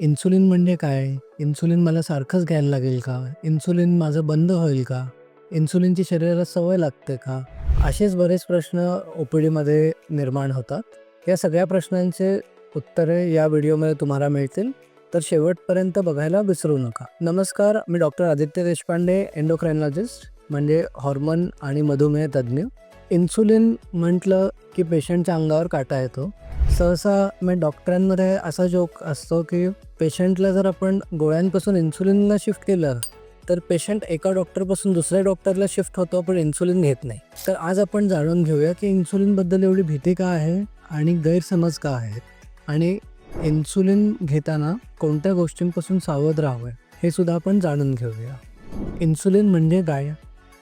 Insulin म्हणजे काय? Insulin मला सारखंच घ्यायला लागेल का? इन्सुलिन माझं बंद होईल का? इन्सुलिनची शरीराला सवय लागते का? असेच बरेच प्रश्न ओ पी डीमध्ये निर्माण होतात. या सगळ्या प्रश्नांचे उत्तरे या व्हिडिओमध्ये तुम्हाला मिळतील. तर शेवटपर्यंत बघायला विसरू नका. नमस्कार मी डॉक्टर आदित्य देशपांडे एंडोक्रायनॉलॉजिस्ट म्हणजे हॉर्मोन आणि मधुमेह तज्ज्ञ. इन्सुलिन म्हटलं की पेशंटच्या अंगावर काटा येतो. सहसा मी डॉक्टरांमध्ये असा जोक असतो की पेशंटला जर आपण गोळ्यांपासून इन्सुलिनला शिफ्ट केलं तर पेशंट एका डॉक्टरपासून दुसऱ्या डॉक्टरला शिफ्ट होतो पण इन्सुलिन घेत नाही. तर आज आपण जाणून घेऊया की इन्सुलिनबद्दल एवढी भीती का आहे आणि गैरसमज का आहेत? आणि इन्सुलिन घेताना कोणत्या गोष्टींपासून सावध राहावं हे सुद्धा आपण जाणून घेऊया. इन्सुलिन म्हणजे काय?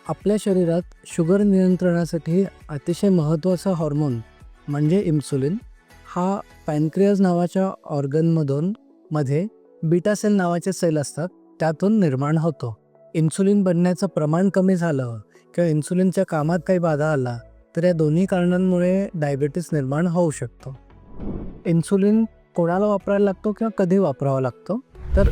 आपल्या शरीरात शुगर नियंत्रणासाठी अतिशय महत्त्वाचा हॉर्मोन म्हणजे इन्सुलिन. हा पॅनक्रियाज नावाच्या ऑर्गनमधून मध्ये बीटा सेल नावाचे सेल असतात त्यातून निर्माण होतो. इन्सुलिन बनण्याचं प्रमाण कमी झालं किंवा इन्सुलिनच्या कामात काही बाधा आला तर या दोन्ही कारणांमुळे डायबिटीस निर्माण होऊ शकतो. इन्सुलिन कोणाला वापरायला लागतो किंवा कधी वापरावा लागतो? तर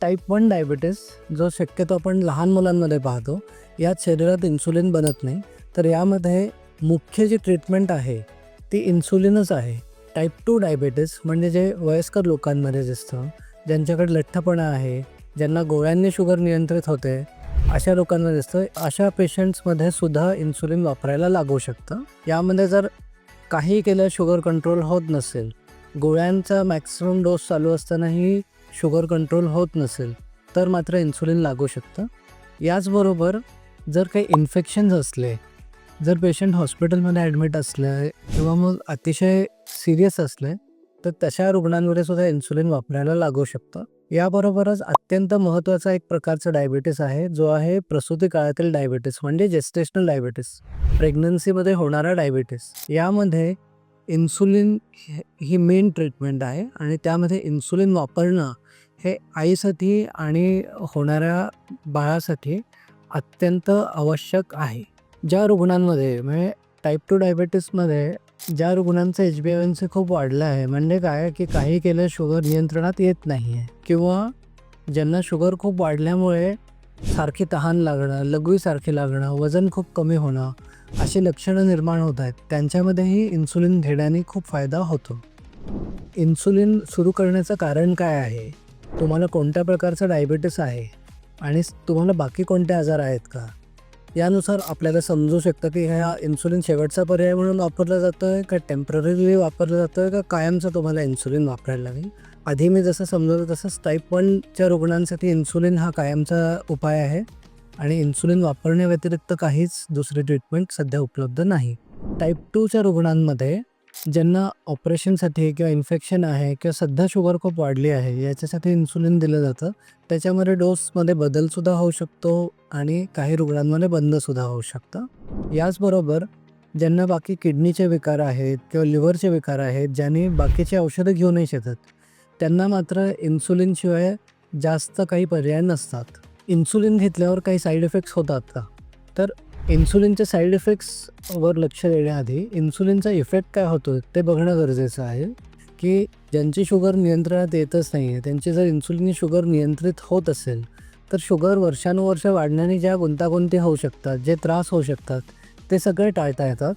टाईप वन डायबिटीस जो शक्यतो आपण लहान मुलांमध्ये पाहतो यात शरीरात इन्सुलिन बनत नाही. तर यामध्ये मुख्य जी ट्रीटमेंट आहे ती इन्सुलिनच आहे. टाईप टू डायबेटीस म्हणजे जे वयस्कर लोकांमध्ये दिसतं ज्यांच्याकडे लठ्ठपणा आहे ज्यांना गोळ्यांनी शुगर नियंत्रित होते अशा लोकांना दिसतं. अशा पेशंट्समध्ये सुद्धा इन्सुलिन वापरायला लागू शकतं. यामध्ये जर काही केलं शुगर कंट्रोल होत नसेल गोळ्यांचा मॅक्सिमम डोस चालू असतानाही शुगर कंट्रोल होत नसेल तर मात्र इन्सुलिन लागू शकतं. याचबरोबर जर काही इन्फेक्शन्स असले जर पेशंट हॉस्पिटलमध्ये ॲडमिट असलं किंवा मग अतिशय सिरियस असले तर तशा रुग्णांमध्ये सुद्धा इन्सुलिन वापरायला लागू शकतं. याबरोबरच अत्यंत महत्त्वाचा एक प्रकारचा डायबिटीस आहे जो आहे प्रसूती काळातील डायबिटीस म्हणजे जेस्टेशनल डायबिटीस प्रेग्नन्सीमध्ये होणारा डायबिटीस यामध्ये इन्सुलिन ही मेन ट्रीटमेंट आहे आणि त्यामध्ये इन्सुलिन वापरणं हे आईसाठी आणि होणाऱ्या बाळासाठी अत्यंत आवश्यक आहे. ज्या रुग्णांमध्ये म्हणजे टाईप टू डायबिटीसमध्ये ज्या रुग्णांचं एच बी एन सी खूप वाढलं आहे म्हणजे काय की काही केलं शुगर नियंत्रणात येत नाही आहे किंवा ज्यांना शुगर खूप वाढल्यामुळे सारखी तहान लागणं लघवीसारखी लागणं वजन खूप कमी होणं अशी लक्षणं निर्माण होत आहेत. त्यांच्यामध्येही इन्सुलिन घेण्याने खूप फायदा होतो. इन्सुलिन सुरू करण्याचं कारण काय आहे? तुम्हाला कोणत्या प्रकारचं डायबिटीस आहे? आणि तुम्हाला बाकी कोणते आजार आहेत का? यानुसार आपल्याला समजू शकतं की ह्या इन्सुलिन शेवटचा पर्याय म्हणून वापरला जातो आहे का टेम्पररीली वापरलं जातं आहे का कायमचं तुम्हाला इन्सुलिन वापरायला लागेल? आधी मी जसं समजवलं तसंच टाईप वनच्या रुग्णांसाठी इन्सुलिन हा कायमचा उपाय आहे आणि इन्सुलिन वापरण्याव्यतिरिक्त काहीच दुसरी ट्रीटमेंट सध्या उपलब्ध नाही. टाईप टूच्या रुग्णांमध्ये ज्यांना ऑपरेशनसाठी किंवा इन्फेक्शन आहे किंवा सध्या शुगर खूप वाढली आहे याच्यासाठी इन्सुलिन दिलं जातं. त्याच्यामध्ये डोसमध्ये बदलसुद्धा होऊ शकतो आणि काही रुग्णांमध्ये बंदसुद्धा होऊ शकतं. याचबरोबर ज्यांना बाकी किडनीचे विकार आहेत किंवा लिव्हरचे विकार आहेत ज्यांनी बाकीची औषधं घेऊ नाही शकत त्यांना मात्र इन्सुलिनशिवाय जास्त काही पर्याय नसतात. इन्सुलिन घेतल्यावर काही साईड इफेक्ट्स होतात का? तर इन्सुलिनच्या साईड इफेक्ट्सवर लक्ष देण्याआधी इन्सुलिनचा इफेक्ट काय होतो ते बघणं गरजेचं आहे की ज्यांची शुगर नियंत्रणात येतच नाही आहे त्यांची जर इन्सुलिन शुगर नियंत्रित होत असेल तर शुगर वर्षानुवर्ष वाढण्याने ज्या गुंतागुंती होऊ शकतात जे त्रास होऊ शकतात ते सगळे टाळता येतात.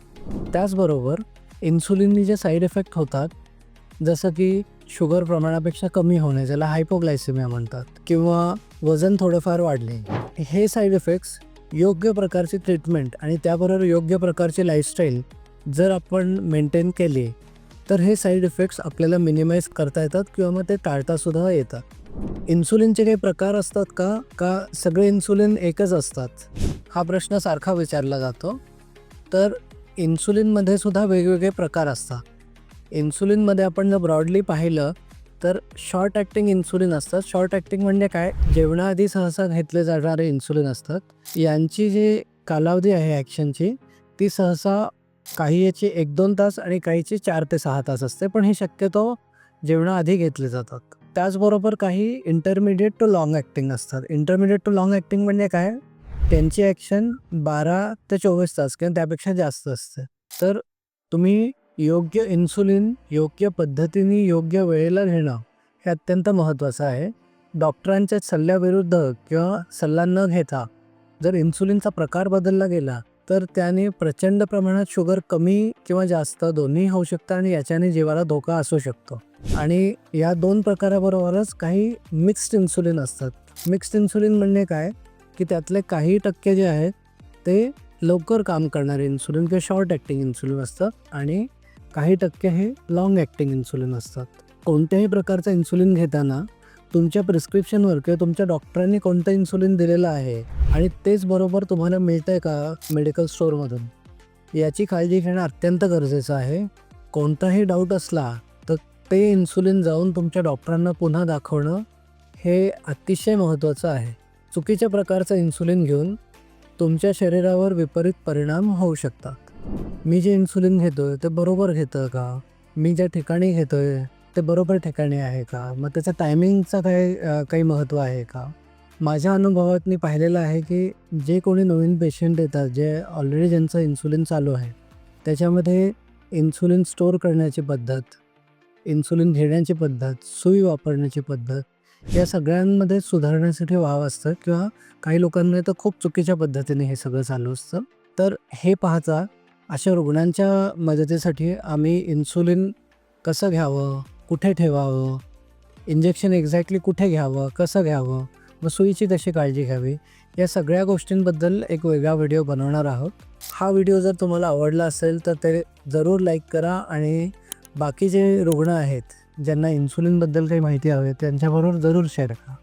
त्याचबरोबर इन्सुलिनने जे साईड इफेक्ट होतात जसं की शुगर प्रमाणापेक्षा कमी होणे ज्याला हायपोग्लायसिमिया म्हणतात किंवा वजन थोडंफार वाढणे हे साईड इफेक्ट्स योग्य प्रकारची ट्रीटमेंट आणि त्याबरोबर योग्य प्रकारची लाईफस्टाईल जर आपण मेंटेन केली तर हे साईड इफेक्ट्स आपल्याला मिनिमाइज करता येतात किंवा मग ते टाळतासुद्धा येतात. इन्सुलिनचे काही प्रकार असतात का? का सगळे इन्सुलिन एकच असतात? हा प्रश्न सारखा विचारला जातो. तर इन्सुलिनमध्ये सुद्धा वेगवेगळे प्रकार असतात. इन्सुलिनमध्ये आपण जर ब्रॉडली पाहिलं तर शॉर्ट ॲक्टिंग इन्सुलिन असतात. शॉर्ट ॲक्टिंग म्हणजे काय? जेवणाआधी सहसा घेतले जाणारे इन्सुलिन असतात. यांची जी कालावधी आहे ॲक्शनची ती सहसा काही याची एक दोन तास आणि काहीची चार ते सहा तास असते. पण हे शक्यतो जेवणाआधी घेतले जातात. त्याचबरोबर काही इंटरमिडिएट टू लाँग ॲक्टिंग असतात. इंटरमिडिएट टू लाँग ॲक्टिंग म्हणजे काय? त्यांची ॲक्शन बारा ते चोवीस तास किंवा त्यापेक्षा जास्त असते. तर तुम्ही योग्य इन्सुलिन योग्य पद्धतीने योग्य वेळेला घेणं हे अत्यंत महत्त्वाचं आहे. डॉक्टरांच्या सल्ल्याविरुद्ध किंवा सल्ला न घेता जर इन्सुलिनचा प्रकार बदलला गेला तर त्याने प्रचंड प्रमाणात शुगर कमी किंवा जास्त दोन्ही होऊ शकतं आणि याच्याने जीवाला धोका असू शकतो. आणि या दोन प्रकाराबरोबरच काही मिक्स्ड इन्सुलिन असतात. मिक्स्ड इन्सुलिन म्हणजे काय? की त्यातले काही टक्के जे आहेत ते लवकर काम करणारे इन्सुलिन किंवा शॉर्ट ॲक्टिंग इन्सुलिन असतं आणि काही टक्के हे लॉंग ॲक्टिंग इन्सुलिन असतात. कोणत्याही प्रकारचं इन्सुलिन घेताना तुमच्या प्रिस्क्रिप्शनवर किंवा तुमच्या डॉक्टरांनी कोणतं इन्सुलिन दिलेलं आहे आणि तेच बरोबर तुम्हाला मिळतं आहे का मेडिकल स्टोअरमधून याची काळजी घेणं अत्यंत गरजेचं आहे. कोणताही डाऊट असला तर ते इन्सुलिन जाऊन तुमच्या डॉक्टरांना पुन्हा दाखवणं हे अतिशय महत्त्वाचं आहे. चुकीच्या प्रकारचं इन्सुलिन घेऊन तुमच्या शरीरावर विपरीत परिणाम होऊ शकतात. मी जे इन्सुलिन घेतो आहे ते बरोबर घेतं का? मी ज्या ठिकाणी घेतो आहे ते बरोबर ठिकाणी आहे का? मग त्याचं टायमिंगचं काय काही महत्त्व आहे का? माझ्या अनुभवात मी पाहिलेलं आहे की जे कोणी नवीन पेशंट येतात जे ऑलरेडी ज्यांचं इन्सुलिन चालू आहे त्याच्यामध्ये इन्सुलिन स्टोअर करण्याची पद्धत इन्सुलिन घेण्याची पद्धत सुई वापरण्याची पद्धत या सगळ्यांमध्ये सुधारण्यासाठी वाव असतं किंवा काही लोकांना तर खूप चुकीच्या पद्धतीने हे सगळं चालू असतं. तर हे पाहता अशा रुग्णांच्या मदतीसाठी आम्ही इन्सुलिन कसं घ्यावं? कुठे ठेवावं? इंजेक्शन एक्झॅक्टली कुठे घ्यावं? कसं घ्यावं? व सुईची कशी काळजी घ्यावी? या सगळ्या गोष्टींबद्दल एक वेगळा व्हिडिओ बनवणार आहोत. हा व्हिडिओ जर तुम्हाला आवडला असेल तर ते जरूर लाईक करा आणि बाकी जे रुग्ण आहेत ज्यांना इन्सुलिनबद्दल काही माहिती हवी आहे, त्यांच्याबरोबर जरूर शेअर करा.